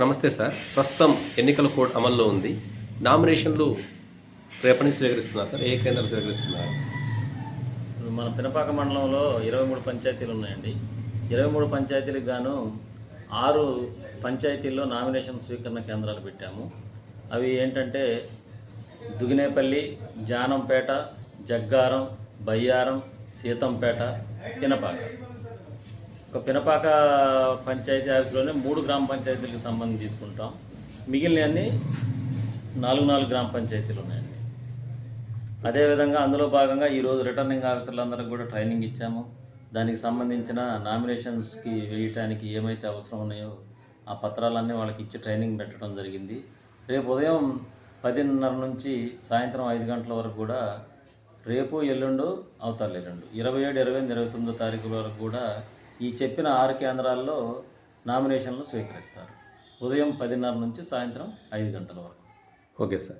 నమస్తే సార్. ప్రస్తుతం ఎన్నికల కోడ్ అమల్లో ఉంది. నామినేషన్లు రేపటి నుంచి స్వీకరిస్తున్నారు సార్. ఏ కేంద్రం స్వీకరిస్తున్నారు? మన పినపాక మండలంలో ఇరవై మూడు పంచాయతీలు ఉన్నాయండి. ఇరవై మూడు పంచాయతీలకు గాను ఆరు పంచాయతీల్లో నామినేషన్ స్వీకరణ కేంద్రాలు పెట్టాము. అవి ఏంటంటే దుగినేపల్లి జానంపేట జగ్గారం బయ్యారం సీతంపేట పినపాక ఒక పినపాక పంచాయతీ ఆఫీస్లోనే మూడు గ్రామ పంచాయతీలకు సంబంధించి తీసుకుంటాం. మిగిలినవన్నీ నాలుగు నాలుగు గ్రామ పంచాయతీలు ఉన్నాయండి. అదేవిధంగా అందులో భాగంగా ఈరోజు రిటర్నింగ్ ఆఫీసర్లందరికీ కూడా ట్రైనింగ్ ఇచ్చాము. దానికి సంబంధించిన నామినేషన్స్కి వేయటానికి ఏమైతే అవసరం ఉన్నాయో ఆ పత్రాలన్నీ వాళ్ళకి ఇచ్చి ట్రైనింగ్ పెట్టడం జరిగింది. రేపు ఉదయం పదిన్నర నుంచి సాయంత్రం ఐదు గంటల వరకు కూడా రేపు ఎల్లుండు అవతల ఎల్లుండు ఇరవై ఏడు ఇరవై ఎనిమిది ఇరవై తొమ్మిదో తారీఖుల వరకు కూడా ఈ చెప్పిన ఆరు కేంద్రాల్లో నామినేషన్లు స్వీకరిస్తారు. ఉదయం పదిన్నర నుంచి సాయంత్రం ఐదు గంటల వరకు. Okay sir.